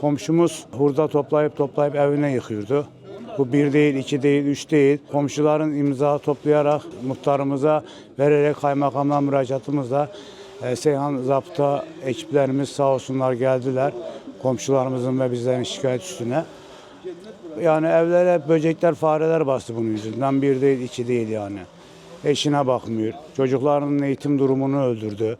Komşumuz hurda toplayıp toplayıp evine yıkıyordu. Bu bir değil, iki değil, üç değil. Komşuların imza toplayarak muhtarımıza vererek kaymakamla müracaatımızla e, Seyhan Zapta ekiplerimiz sağ olsunlar geldiler. Komşularımızın ve bizlerin şikayet üstüne. Yani evlere böcekler, fareler bastı bunun yüzünden. Bir değil, iki değil yani. Eşine bakmıyor. Çocuklarının eğitim durumunu öldürdü.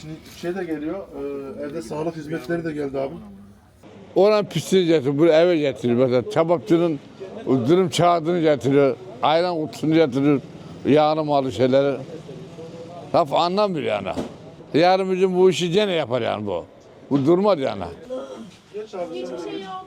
Şimdi şey de geliyor, e, evde sağlık hizmetleri de geldi abi. Oran pisliğini getiriyor, buraya eve getiriyor. Mesela çabapçının dürüm kağıdını getiriyor, ayran kutusunu getiriyor, yağını malı şeyleri. Laf anlamıyor yani. Yarın gün bu işi gene yapar yani bu. Bu durmaz yani. Hiçbir şey yok.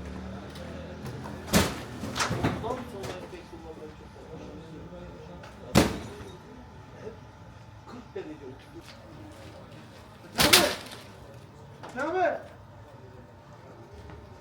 haber? Ne haber?